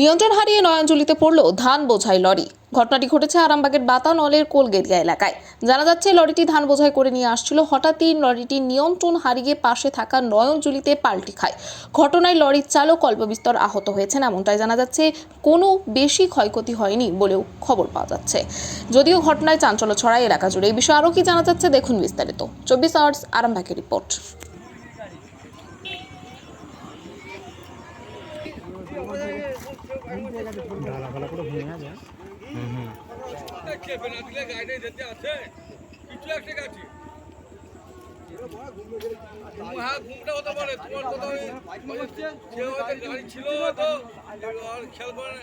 নিয়ন্ত্রণ হারিয়ে নয়নজুলিতে পড়ল ধান বোঝাই লরি। ঘটনাটি ঘটেছে আরামবাগের বাতানলের কোলগেরিয়া এলাকায়। জানা যাচ্ছে, লরিটি ধান বোঝাই করে নিয়ে আসছিল। হঠাৎই লরিটি নিয়ন্ত্রণ হারিয়ে পাশে থাকা নয়নজুলিতে পাল্টি খায়। ঘটনায় লরির চালক অল্পবিস্তর আহত হয়েছেন, এমনটাই জানা যাচ্ছে। কোনো বেশি ক্ষয়ক্ষতি হয়নি বলেও খবর পাওয়া যাচ্ছে। যদিও ঘটনায় চাঞ্চল্য ছড়ায় এলাকা জুড়ে, এই বিষয়ে আরও কি জানা যাচ্ছে দেখুন বিস্তারিত। চব্বিশ আওয়ার্স, আরামবাগের রিপোর্ট। চেপে না দিলে গাড়িটা যেতে আছে কিছু একটা গাছি হ্যাঁ ঘুমটা হতে পারে তোমার হয়তো গাড়ি ছিল তো আর খেয়াল করে না।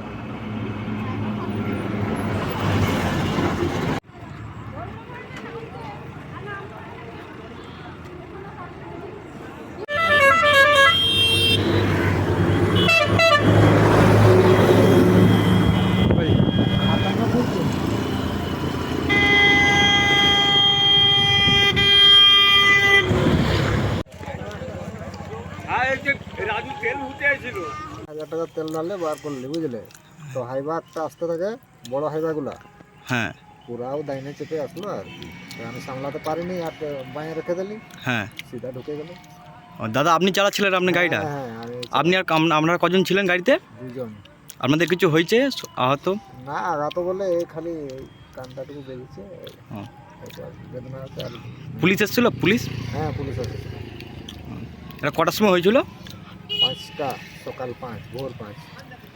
হ্যাঁ এই যে রাজু তেল উঠে ছিল হাজার টাকা তেল ঢাললে বার করলি বুঝলে? তো হাইবারটা আসতে থাকে বড় হাইবাগুলা হ্যাঁ। পুরাও দাইনে চেপে আসলো আর কি। আমি সামলাতে পারিনি আর বাঁয়ে রেখে দিলি। হ্যাঁ। সিধা ঢুকে গেল। দাদা আপনি চালাচ্ছিলেন আপনার গাড়িটা? হ্যাঁ হ্যাঁ আপনি আর আপনারা কজন ছিলেন গাড়িতে? দুজন। আপনাদের কিছু হয়েছে? আহত? না আঘাত বলে খালি এই কানটাটুকু বেরিয়েছে পুলিশ এসেছিল? পুলিশ? হ্যাঁ পুলিশ আছে এটা কটার সময় হয়েছিল? পাঁচটা সকাল পাঁচ ভোর পাঁচ।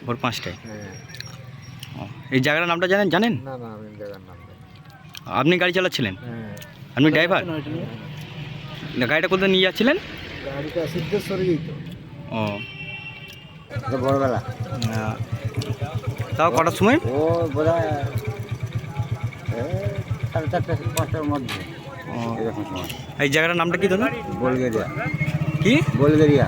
ভোর পাঁচটায়? হ্যাঁ। এই জায়গাটার নামটা জানেন? জানেন? না না আমি জায়গার নাম জানি না। আপনি গাড়ি চালাচ্ছিলেন? হ্যাঁ। আপনি ড্রাইভার? গাড়িটা কোথায় নিয়ে যাচ্ছিলেন? গাড়িটা সিদ্ধেশ্বরী তো। ও। ভোরবেলা। তাও কটার সময়? ও বোধ হয় সাড়ে চারটে পাঁচটার মধ্যে। ও, এরকম সময় এই জায়গাটার নামটা কি দাদা বলগেরিয়া। কি? বলগেরিয়া।